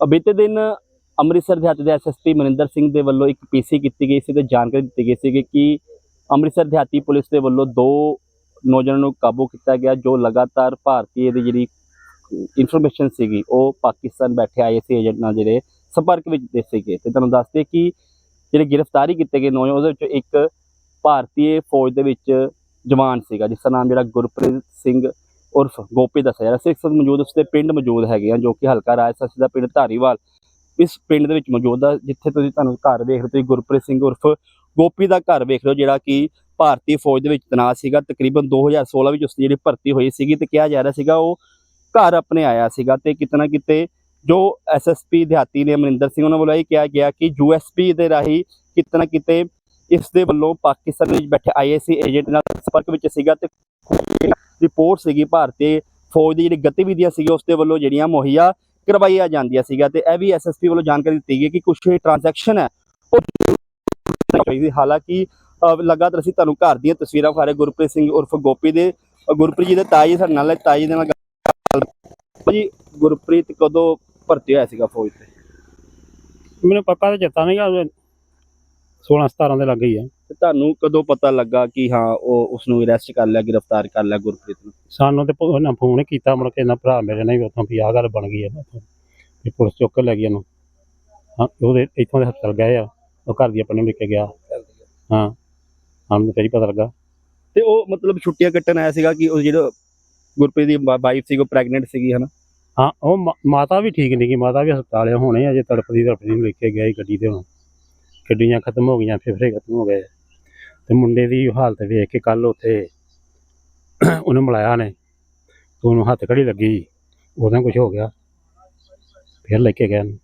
ਬੀਤੇ ਦਿਨ ਅੰਮ੍ਰਿਤਸਰ ਦਿਹਾਤੀ ਦੇ ਐਸਐਸਪੀ ਮਨਿੰਦਰ ਸਿੰਘ ਦੇ ਵੱਲੋਂ ਇੱਕ ਪੀਸੀ ਕੀਤੀ ਗਈ ਸੀ ਤੇ ਜਾਣਕਾਰੀ ਦਿੱਤੀ ਗਈ ਸੀ ਕਿ ਅੰਮ੍ਰਿਤਸਰ ਦਿਹਾਤੀ ਪੁਲਿਸ ਦੇ ਵੱਲੋਂ ਦੋ ਨੌਜਵਾਨਾਂ ਨੂੰ ਕਾਬੂ ਕੀਤਾ ਗਿਆ, ਜੋ ਲਗਾਤਾਰ ਭਾਰਤੀ ਦੀ ਜਿਹੜੀ ਇਨਫੋਰਮੇਸ਼ਨ ਸੀਗੀ, ਉਹ ਪਾਕਿਸਤਾਨ ਬੈਠੇ ਆਈਐਸਸੀ ਏਜੰਟ ਨਾਲ ਜਿਹੜੇ ਸੰਪਰਕ ਵਿੱਚ ਦੇ ਸੀਗੇ। ਤੇ ਤੁਹਾਨੂੰ ਦੱਸਦੇ ਕਿ ਜਿਹੜੇ ਗ੍ਰਿਫਤਾਰੀ ਕੀਤੇ ਗਏ ਨੌਜਵਾਨ, ਉਹਦੇ ਵਿੱਚ ਇੱਕ ਭਾਰਤੀ ਫੌਜ ਦੇ ਵਿੱਚ ਜਵਾਨ ਸੀਗਾ, ਜਿਸ ਦਾ ਨਾਮ ਜਿਹੜਾ ਗੁਰਪ੍ਰੀਤ ਸਿੰਘ ਉਰਫ ਗੋਪੀ ਦੱਸਿਆ ਜਾ ਰਿਹਾ ਸੀ ਇਸ ਵਕਤ ਮੌਜੂਦ ਉਸਦੇ ਪਿੰਡ ਮੌਜੂਦ ਹੈਗੇ ਆ ਜੋ ਕਿ ਹਲਕਾ ਰਾਜਸਥਾਨ ਦਾ ਪਿੰਡ ਧਾਰੀਵਾਲ। ਇਸ ਪਿੰਡ ਦੇ ਵਿੱਚ ਮੌਜੂਦ ਆ, ਜਿੱਥੇ ਤੁਸੀਂ ਤੁਹਾਨੂੰ ਘਰ ਵੇਖ ਰਹੇ ਤੁਸੀਂ ਗੁਰਪ੍ਰੀਤ ਸਿੰਘ ਉਰਫ ਗੋਪੀ ਦਾ ਘਰ ਵੇਖ ਰਹੇ ਹੋ, ਜਿਹੜਾ ਕਿ ਭਾਰਤੀ ਫੌਜ ਦੇ ਵਿੱਚ ਤੈਨਾਤ ਸੀਗਾ। ਤਕਰੀਬਨ 2016 ਵਿੱਚ ਉਸ ਦੀ ਜਿਹੜੀ ਭਰਤੀ ਹੋਈ ਸੀਗੀ ਤੇ ਕਿਹਾ ਜਾ ਰਿਹਾ ਸੀਗਾ ਉਹ ਘਰ ਆਪਣੇ ਆਇਆ ਸੀਗਾ ਤੇ ਕਿਤੇ ਨਾ ਕਿਤੇ ਜੋ ਐਸਐਸਪੀ ਦਿਹਾਤੀ ਨੇ ਅਮਰਿੰਦਰ ਸਿੰਘ ਉਹਨਾਂ ਵੱਲੋਂ ਇਹ ਕਿਹਾ ਗਿਆ ਕਿ ਯੂਐਸਪੀ ਦੇ ਰਾਹੀਂ ਕਿਤੇ ਨਾ ਕਿਤੇ ਇਸ ਦੇ ਵੱਲੋਂ ਪਾਕਿਸਤਾਨ ਵਿੱਚ ਬੈਠੇ ਆਈਐਸਸੀ ਏਜੰਟ ਨਾਲ ਸੰਪਰਕ ਵਿੱਚ ਸੀਗਾ ਤੇ ਰਿਪੋਰਟ ਸੀਗੀ ਭਾਰਤੀ ਫੌਜ ਦੀ ਜਿਹੜੀ ਗਤੀਵਿਧੀਆਂ ਸੀਗੀਆਂ ਉਸ ਦੇ ਵੱਲੋਂ ਜਿਹੜੀਆਂ ਮੁਹੱਈਆ ਕਰਵਾਈਆਂ ਜਾਂਦੀਆਂ ਸੀਗਾ ਤੇ ਇਹ ਵੀ ਐਸਐਸਪੀ ਵੱਲੋਂ ਜਾਣਕਾਰੀ ਦਿੱਤੀ ਗਈ ਕਿ ਕੁਝ ਟ੍ਰਾਂਜੈਕਸ਼ਨ ਹੈ। ਉਹ ਹਾਲਾਂਕਿ ਲਗਾਤਾਰ ਅਸੀਂ ਤੁਹਾਨੂੰ ਘਰ ਦੀਆਂ ਤਸਵੀਰਾਂ ਵਿਖਾ ਗੁਰਪ੍ਰੀਤ ਸਿੰਘ ਉਰਫ ਗੋਪੀ ਦੇ ਗੁਰਪ੍ਰੀਤ ਜੀ ਦੇ ਤਾਈ ਸਾਡੇ ਨਾਲ ਹੈ, ਤਾਈ ਦੇ ਨਾਲ ਜੀ ਗੁਰਪ੍ਰੀਤ ਕਦੋਂ ਭਰਤੀ ਹੋਇਆ ਸੀਗਾ ਫੌਜ ਤੇ? ਮੈਨੂੰ ਪੱਕਾ ਤਾਂ ਚੇਤਾ ਨਹੀਂ ਗਾ 16 17 ਦੇ ਲੱਗ ਗਈ ਹੈ। ਤੇ ਤੁਹਾਨੂੰ ਕਦੋਂ ਪਤਾ ਲੱਗਾ ਕਿ ਹਾਂ ਉਹ ਉਸ ਨੂੰ ਅਰੈਸਟ ਕਰ ਲਿਆ ਗ੍ਰਿਫਤਾਰ ਕਰ ਲਿਆ ਗੁਰਪ੍ਰੀਤ ਨੂੰ? ਸਾਨੂੰ ਤੇ ਪ- ਉਹਨਾਂ ਫੋਨ ਕੀਤਾ ਮੁੜ ਕੇ ਇਹਨਾਂ ਭਰਾ ਮੇਰੇ ਨੇ ਵੀ ਉੱਥੋਂ ਵੀ ਆਹ ਗੱਲ ਬਣ ਗਈ ਉੱਥੋਂ। ਵੀ ਪੁਲਿਸ ਚੁੱਕ ਕੇ ਲੈ ਗਈ ਇਹਨੂੰ ਹਾਂ ਉਹਦੇ ਇੱਥੋਂ ਦੇ ਹਸਪਤਾਲ ਗਏ ਆ ਉਹ ਘਰ ਦੀ ਆਪਣੇ ਮਿਲ ਕੇ ਗਿਆ। ਹਾਂ ਸਾਨੂੰ ਤੇਰੀ ਪਤਾ ਲੱਗਾ। ਤੇ ਉਹ ਮਤਲਬ ਛੁੱਟੀਆਂ ਕੱਟਣ ਆਇਆ ਸੀਗਾ ਕਿ ਉਹ ਜਿਹੜਾ ਗੁਰਪ੍ਰੀਤ ਦੀ ਵਾਈਫ ਸੀ ਉਹ ਪ੍ਰੈਗਨੈਂਟ ਸੀਗੀ ਹਨਾ? ਹਾਂ ਉਹ ਮਾ- ਮਾਤਾ ਵੀ ਠੀਕ ਨਹੀਂ ਗਈ ਮਾਤਾ ਵੀ ਹਸਪਤਾਲ ਆ ਹੁਣੇ ਅਜੇ ਤੜਪਦੀ ਤੜਪਦੀ ਨੂੰ ਲੈ ਕੇ ਗਿਆ ਸੀ ਗੱਡੀ ਤੇ ਹੁਣ। ਗੱਡੀਆਂ ਖਤਮ ਹੋ ਗਈਆਂ ਫੇਫੜੇ ਖਤਮ ਹੋ ਗਏ। ਤੇ ਮੁੰਡੇ ਦੀ ਹਾਲਤ ਵੇਖ ਕੇ ਕੱਲ ਉੱਥੇ ਉਹਨੂੰ ਮਿਲਾਇਆ ਨੇ ਤੇ ਉਹਨੂੰ ਹੱਥ ਘੜੀ ਲੱਗੀ ਉਹਦਾ ਕੁਝ ਹੋ ਗਿਆ ਫਿਰ ਲੈ ਕੇ ਗਏ ਇਹਨੂੰ।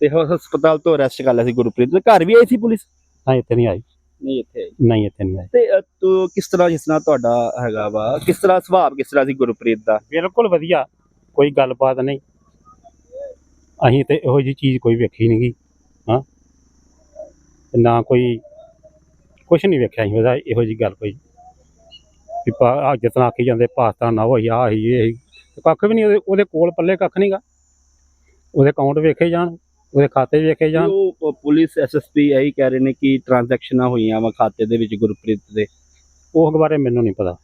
ਤੇ ਹਸਪਤਾਲ ਤੋਂ ਅਰੈਸਟ ਕਰ ਲਿਆ ਸੀ ਗੁਰਪ੍ਰੀਤ ਤੇ ਘਰ ਵੀ ਆਈ ਸੀ ਪੁਲਿਸ? ਨਾ ਇੱਥੇ ਨਹੀਂ ਆਈ। ਨਹੀਂ ਇੱਥੇ ਆਈ। ਨਹੀਂ ਇੱਥੇ ਨਹੀਂ ਆਈ। ਤੇ ਅ, ਤੂੰ ਕਿਸ ਤਰ੍ਹਾਂ ਜਿਸ ਤਰ੍ਹਾਂ ਤੁਹਾਡਾ ਹੈਗਾ ਵਾ ਕਿਸ ਤਰ੍ਹਾਂ ਸੁਭਾਅ ਕਿਸ ਤਰ੍ਹਾਂ ਸੀ ਗੁਰਪ੍ਰੀਤ ਦਾ? ਬਿਲਕੁਲ ਵਧੀਆ ਕੋਈ ਗੱਲਬਾਤ ਨਹੀਂ। ਅਸੀਂ ਤੇ ਇਹੋ ਜੀ ਚੀਜ਼ ਕੋਈ ਵੇਖੀ ਨਹੀਂ ਗੀ ਹਾਂ। ਤੇ ਨਾ ਕੋਈ ਕੁਛ ਨਹੀਂ ਵੇਖਿਆ ਅਸੀਂ ਉਹਦਾ ਇਹੋ ਜੀ ਗੱਲ ਕੋਈ। ਵੀ ਆ ਜਿਤਨਾ ਆਖੀ ਜਾਂਦੇ ਪਾਕਿਸਤਾਨ ਨਾ ਹੋਈ ਆ ਹੀ ਇਹ ਕੱਖ ਵੀ ਨਹੀਂ ਉਹਦੇ ਉਹਦੇ ਕੋਲ ਪੱਲੇ ਕੱਖ ਨਹੀਂਗਾ ਉਹਦੇ ਅਕਾਊਂਟ ਵੇਖੇ ਜਾਣ ਉਹਦੇ ਖਾਤੇ ਵੇਖੇ ਜਾਣ। ਉਹ ਪੁਲਿਸ ਐਸਐਸਪੀ ਇਹੀ ਕਹਿ ਰਹੇ ਨੇ ਕਿ ਟ੍ਰਾਂਜੈਕਸ਼ਨਾਂ ਹੋਈਆਂ ਵਾ ਖਾਤੇ ਦੇ ਵਿੱਚ ਗੁਰਪ੍ਰੀਤ ਦੇ। ਉਸ ਬਾਰੇ ਮੈਨੂੰ ਨਹੀਂ ਪਤਾ।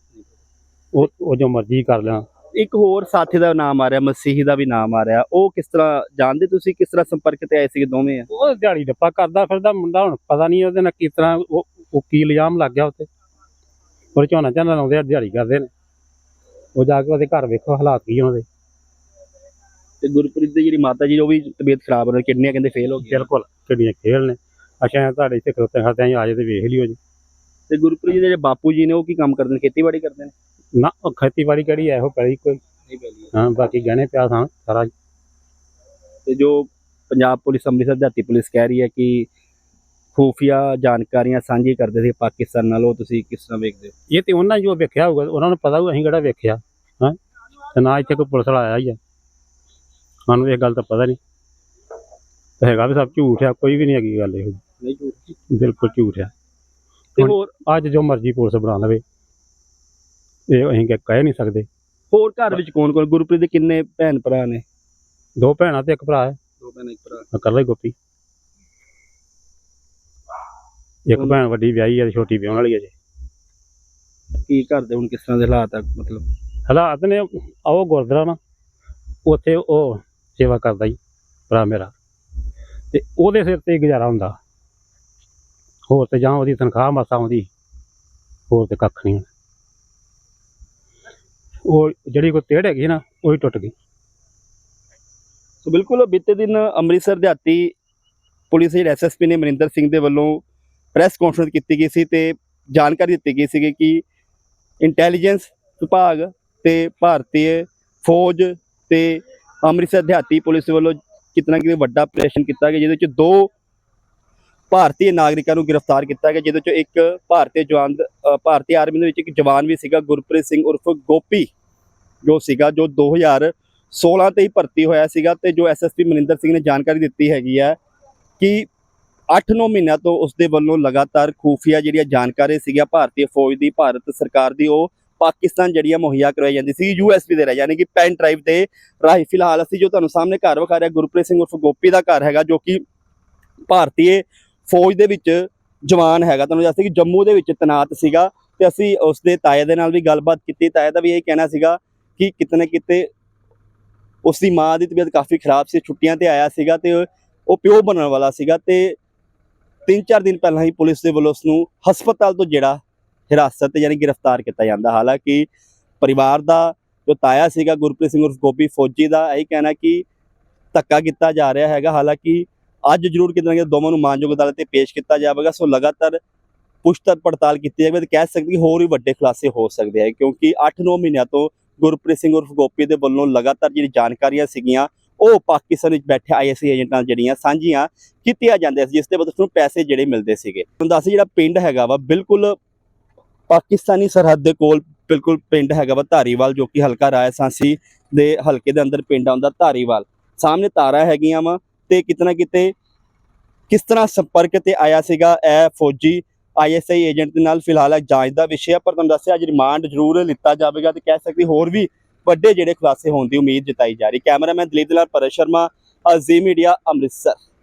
ਉਹ ਉਹ ਜੋ ਮਰਜ਼ੀ ਕਰ ਲੈਣ। ਇੱਕ ਹੋਰ ਸਾਥੀ ਦਾ ਨਾਮ ਆ ਰਿਹਾ ਮਸੀਹੀ ਦਾ ਵੀ ਨਾਮ ਆ ਰਿਹਾ। ਉਹ ਕਿਸ ਤਰ੍ਹਾਂ ਜਾਣਦੇ ਤੁਸੀਂ ਕਿਸ ਤਰ੍ਹਾਂ ਸੰਪਰਕ ਤੇ ਆਏ ਸੀਗੇ ਦੋਵੇਂ ਆ? ਉਹ ਦਿਹਾੜੀ ਡੱਪਾ ਕਰਦਾ ਫਿਰਦਾ ਮੁੰਡਾ ਹੁਣ ਪਤਾ ਨਹੀਂ ਉਹਦੇ ਨਾਲ ਕਿਸ ਤਰ੍ਹਾਂ ਉਹ ਉਹ ਕੀ ਇਲਜ਼ਾਮ ਲੱਗ ਗਿਆ ਉੱਤੇ? ਉਹ ਝੋਨਾ ਝਾਨਾ ਲਾਉਂਦੇ ਆ ਦਿਹਾੜੀ ਕਰਦੇ ਨੇ। ਉਹ ਜਾ ਕੇ ਉਹਦੇ ਘਰ ਵੇਖੋ ਹਾਲਾਤ ਕੀ ਉਹਨਾਂ ਦੇ ਤੇ ਗੁਰਪ੍ਰੀਤ ਦੀ ਜਿਹੜੀ ਮਾਤਾ ਜੀ ਉਹ ਵੀ ਤਬੀਅਤ ਖਰਾਬ ਹੋ ਰਹੀ ਕਿਡਨੀਆਂ ਕਹਿੰਦੇ ਫੇਲ ਹੋ ਗਈਆਂ। ਬਿਲਕੁਲ ਕਿੱਡੀਆਂ ਖੇਲ ਨੇ। ਅੱਛਾ ਤੁਹਾਡੇ ਇੱਥੇ ਖਲੋਤੇ ਖਾਤੇ ਆ ਜੇ ਤੇ ਵੇਖ ਲਿਓ ਜੀ। ਤੇ ਗੁਰਪ੍ਰੀਤ ਦੇ ਜਿਹੜੇ ਬਾਪੂ ਜੀ ਨੇ ਉਹ ਕੀ ਕੰਮ ਕਰਦੇ ਨੇ? ਖੇਤੀਬਾੜੀ ਕਰਦੇ ਨੇ? ਨਾ ਉਹ ਖੇਤੀਬਾੜੀ ਕਿਹੜੀ ਐ ਇਹੋ ਪੈਲੀ ਕੋਈ। ਪਹਿਲੀ ਹਾਂ ਬਾਕੀ ਗਹਿਣੇ ਪਿਆ ਸਾਂ ਸਾਰਾ। ਤੇ ਜੋ ਪੰਜਾਬ ਪੁਲਿਸ ਅੰਮ੍ਰਿਤਸਰ ਦਿਹਾਤੀ ਪੁਲਿਸ ਕਹਿ ਰਹੀ ਹੈ ਕਿ ਖੂਫੀਆ ਜਾਣਕਾਰੀਆਂ ਸਾਂਝੀ ਕਰਦੇ ਸੀ ਪਾਕਿਸਤਾਨ ਨਾਲ ਉਹ ਤੁਸੀਂ ਕਿਸ ਤਰ੍ਹਾਂ ਵੇਖਦੇ ਹੋ? ਇਹ ਤੇ ਉਹਨਾਂ ਜੋ ਵੇਖਿਆ ਹੋਊਗਾ ਉਹਨਾਂ ਨੂੰ ਪਤਾ ਹੋਊ ਅਸੀਂ ਕਿਹੜਾ ਵੇਖਿਆ ਹਾਂ? ਤੇ ਨਾ ਇੱਥੇ ਕੋਈ ਪੁਲਿਸ ਵਾਲਾ ਆਇਆ ਹੀ ਆ। ਸਾਨੂੰ ਇਹ ਗੱਲ ਤਾਂ ਪਤਾ ਨਹੀਂ। ਤੇ ਹੈਗਾ ਵੀ ਸਭ ਝੂਠ ਆ ਕੋਈ ਵੀ ਨਹੀਂ ਹੈਗੀ ਗੱਲ ਇਹੋ ਨਹੀਂ ਝੂਠ ਬਿਲਕੁਲ ਝੂਠ ਆ। ਤੇ ਹੋਰ ਅੱਜ ਜੋ ਮਰਜ਼ੀ ਪੁਲਿਸ ਬਣਾ ਲਵੇ ਇਹ ਅਸੀਂ ਕਹਿ- ਕਹਿ ਨਹੀਂ ਸਕਦੇ। ਹੋਰ ਘਰ ਵਿੱਚ ਕੌਣ ਕੌਣ? ਗੁਰਪ੍ਰੀਤ ਦੇ ਕਿੰਨੇ ਭੈਣ ਭਰਾ ਨੇ? ਦੋ ਭੈਣਾਂ ਤੇ ਇੱਕ ਭਰਾ ਹੈ। ਦੋ ਭੈਣ ਇੱਕ ਭਰਾ। ਇਕੱਲਾ ਹੀ ਗੋਪੀ। ਇੱਕ ਭੈਣ ਵੱਡੀ ਵਿਆਹੀ ਹੈ ਤੇ ਛੋਟੀ ਵਿਆਹਣ ਵਾਲੀ ਹੈ ਜੀ। ਕੀ ਘਰ ਦੇ ਹੁਣ ਕਿਸ ਤਰ੍ਹਾਂ ਦੇ ਹਾਲਾਤ ਆ ਮਤਲਬ? ਹਾਲਾਤ ਨੇ ਆਓ ਗੁਰਦੁਆਰਾ ਨਾ ਉੱਥੇ ਉਹ ਸੇਵਾ ਕਰਦਾ ਹੀ ਭਰਾ ਮੇਰਾ। ਤੇ ਉਹਦੇ ਸਿਰ ਤੇ ਗੁਜ਼ਾਰਾ ਹੁੰਦਾ। ਹੋਰ ਤੇ ਜਾਂ ਉਹਦੀ ਤਨਖਾਹ ਮਾਸਾ ਆਉਂਦੀ ਹੋਰ ਤੇ ਕੱਖ ਨਹੀਂ। ਉਹ ਜਿਹੜੀ ਕੋਈ ਤੇੜ ਹੈਗੀ ਨਾ ਉਹ ਹੀ ਟੁੱਟ ਗਈ। ਸੋ ਬਿਲਕੁਲ ਬੀਤੇ ਦਿਨ ਅੰਮ੍ਰਿਤਸਰ ਦਿਹਾਤੀ ਪੁਲਿਸ ਦੇ ਐਸਐਸਪੀ ਨੇ ਮਨਿੰਦਰ ਸਿੰਘ ਦੇ ਵੱਲੋਂ ਪ੍ਰੈਸ ਕਾਨਫਰੰਸ ਕੀਤੀ ਗਈ ਸੀ ਤੇ ਜਾਣਕਾਰੀ ਦਿੱਤੀ ਗਈ ਸੀ ਕਿ ਇੰਟੈਲੀਜੈਂਸ ਵਿਭਾਗ ਤੇ ਭਾਰਤੀ ਫੌਜ ਤੇ ਅੰਮ੍ਰਿਤਸਰ ਦਿਹਾਤੀ ਪੁਲਿਸ ਵੱਲੋਂ ਕਿਤਨਾ ਕਿਤੇ ਵੱਡਾ ਆਪਰੇਸ਼ਨ ਕੀਤਾ ਗਿਆ, ਜਿਹਦੇ ਵਿੱਚ ਦੋ ਭਾਰਤੀ ਨਾਗਰਿਕਾਂ ਨੂੰ ਗ੍ਰਿਫਤਾਰ ਕੀਤਾ ਗਿਆ, ਜਿਹਦੇ 'ਚੋਂ ਇੱਕ ਭਾਰਤੀ ਜਵਾਨ ਦ- ਭਾਰਤੀ ਆਰਮੀ ਦੇ ਵਿੱਚ ਇੱਕ ਜਵਾਨ ਵੀ ਸੀਗਾ, ਗੁਰਪ੍ਰੀਤ ਸਿੰਘ ਉਰਫ ਗੋਪੀ ਜੋ ਸੀਗਾ, ਜੋ 2016 ਤੇ ਹੀ ਭਰਤੀ ਹੋਇਆ ਸੀਗਾ ਤੇ ਜੋ ਐਸਐਸਪੀ ਮਨਿੰਦਰ ਸਿੰਘ ਨੇ ਜਾਣਕਾਰੀ ਦਿੱਤੀ ਹੈਗੀ ਹੈ ਕਿ 8-9 ਮਹੀਨਿਆਂ ਤੋਂ ਉਸ ਦੇ ਵੱਲੋਂ ਲਗਾਤਾਰ ਖੂਫੀਆ ਜਿਹੜੀਆਂ ਜਾਣਕਾਰੀ ਸੀਗੀਆਂ ਭਾਰਤੀ ਫੌਜ ਦੀ, ਭਾਰਤ ਸਰਕਾਰ ਦੀ, ਉਹ ਪਾਕਿਸਤਾਨ ਜਿਹੜੀਆਂ ਮੁਹੱਈਆ ਕਰਵਾਈ ਜਾਂਦੀ ਸੀ ਯੂਐਸਬੀ ਦੇ ਰਾਹੀਂ, ਯਾਨੀ ਕਿ ਪੈਨ ਡਰਾਈਵ ਦੇ ਰਾਹੀਂ। ਫਿਲਹਾਲ ਅਸੀਂ ਜੋ ਤੁਹਾਨੂੰ ਸਾਹਮਣੇ ਘਰ ਵਿਖਾ ਰਿਹਾ, ਗੁਰਪ੍ਰੀਤ ਸਿੰਘ ਉਰਫ ਗੋਪੀ ਦਾ ਘਰ ਹੈਗਾ, ਜੋ ਕਿ ਭਾਰਤੀ ਫੌਜ ਦੇ ਵਿੱਚ ਜਵਾਨ ਹੈਗਾ। ਤੁਹਾਨੂੰ ਦੱਸਦੇ ਕਿ ਜੰਮੂ ਦੇ ਵਿੱਚ ਤੈਨਾਤ ਸੀਗਾ ਤੇ ਅਸੀਂ ਉਸ ਦੇ ਤਾਏ ਦੇ ਨਾਲ ਵੀ ਗੱਲਬਾਤ ਕੀਤੀ। ਤਾਏ ਦਾ ਵੀ ਇਹ ਕਹਿਣਾ ਸੀਗਾ ਕਿ ਕਿਤੇ ਨਾ ਕਿਤੇ ਉਸ ਦੀ ਮਾਂ ਦੀ ਤਬੀਅਤ ਕਾਫੀ ਖਰਾਬ ਸੀ, ਛੁੱਟੀਆਂ ਤੇ ਆਇਆ ਸੀਗਾ ਤੇ ਉਹ ਪਿਓ ਬਣਨ ਵਾਲਾ ਸੀਗਾ ਤੇ 3-4 ਦਿਨ ਪਹਿਲਾਂ ਹੀ ਪੁਲਿਸ ਦੇ ਵੱਲੋਂ ਉਸ ਨੂੰ ਹਸਪਤਾਲ ਤੋਂ ਜਿਹੜਾ ਹਿਰਾਸਤ ਤੇ ਯਾਨੀ ਗ੍ਰਿਫਤਾਰ ਕੀਤਾ ਜਾਂਦਾ। ਹਾਲਾਂਕਿ ਪਰਿਵਾਰ ਦਾ ਜੋ ਤਾਇਆ ਸੀਗਾ, ਗੁਰਪ੍ਰੀਤ ਸਿੰਘ ਉਰਫ ਗੋਪੀ ਫੌਜੀ ਦਾ ਇਹ ਕਹਿਣਾ ਕਿ ਧੱਕਾ ਕੀਤਾ ਜਾ ਰਿਹਾ ਹੈਗਾ। ਹਾਲਾਂਕਿ ਅੱਜ ਜ਼ਰੂਰ ਕਿਤੇ ਨਾ ਕਿਤੇ ਦੋਵਾਂ ਨੂੰ ਮਾਨਯੋਗ ਅਦਾਲਤ ਤੇ ਪੇਸ਼ ਕੀਤਾ ਜਾਵੇਗਾ। ਸੋ ਲਗਾਤਾਰ ਪੁੱਛਤਾਛ ਪੜਤਾਲ ਕੀਤੀ ਜਾਵੇ ਤੇ ਕਹਿ ਸਕਦੇ ਕਿ ਹੋਰ ਵੀ ਵੱਡੇ ਖੁਲਾਸੇ ਹੋ ਸਕਦੇ ਹੈ ਕਿਉਂਕਿ 8-9 ਮਹੀਨਿਆਂ ਤੋਂ ਗੁਰਪ੍ਰੀਤ ਸਿੰਘ ਉਰਫ ਗੋਪੀ ਦੇ ਵੱਲੋਂ ਲਗਾਤਾਰ ਜਿਹੜੀ ਜਾਣਕਾਰੀਆਂ ਸੀਗੀਆਂ ਉਹ ਪਾਕਿਸਤਾਨ ਵਿੱਚ ਬੈਠੇ ਆਈਐਸਆਈ ਏਜੰਟਾਂ ਨਾਲ ਜਿਹੜੀਆਂ ਸਾਂਝੀਆਂ ਕੀਤੀਆਂ ਜਾਂਦੀਆਂ ਸੀ, ਜਿਸ ਦੇ ਬਦਲੇ ਨੂੰ ਪੈਸੇ ਜਿਹੜੇ ਮਿਲਦੇ ਸੀਗੇ। ਤੁਹਾਨੂੰ ਦੱਸ ਜਿਹੜਾ ਪਿੰਡ ਹੈਗਾ ਵਾ, ਬਿਲਕੁਲ ਪਾਕਿਸਤਾਨੀ ਸਰਹੱਦ ਦੇ ਕੋਲ ਬਿਲਕੁਲ ਪਿੰਡ ਹੈਗਾ ਵਾ, ਧਾਰੀਵਾਲ, ਜੋ ਕਿ ਹਲਕਾ ਰਾਏ ਦੇ ਹਲਕੇ ਦੇ ਅੰਦਰ ਪਿੰਡ ਆਉਂਦਾ ਧਾਰੀਵਾਲ। ਸਾਹਮਣੇ ਤਾਰਾਂ ਹੈਗੀਆਂ ਵਾ ਤੇ ਕਿਤਨਾ ਕਿਤੇ ਕਿਸ ਤਰ੍ਹਾਂ ਸੰਪਰਕ ਤੇ ਆਇਆ ਸੀਗਾ ਇਹ ਫੌਜੀ ਆਈਐਸਆਈ ਏਜੰਟ ਦੇ ਨਾਲ, ਫਿਲਹਾਲ ਜਾਂਚ ਦਾ ਵਿਸ਼ਾ ਹੈ, ਪਰ ਤੁਹਾਨੂੰ ਦੱਸਿਆ ਅੱਜ ਰਿਮਾਂਡ ਜ਼ਰੂਰ ਲਿੱਤਾ ਜਾਵੇਗਾ ਤੇ ਕਹਿ ਸਕਦੇ ਹੋਰ ਵੀ ਵੱਡੇ ਜਿਹੜੇ ਖੁਲਾਸੇ ਹੋਣ ਦੀ ਉਮੀਦ ਜਤਾਈ ਜਾ ਰਹੀ। ਕੈਮਰਾਮੈਨ ਦਲੀਪ ਦੇ ਨਾਲ ਪਰਸ਼ ਸ਼ਰਮਾ ਅਜ਼ੀ ਮੀਡੀਆ, ਅੰਮ੍ਰਿਤਸਰ।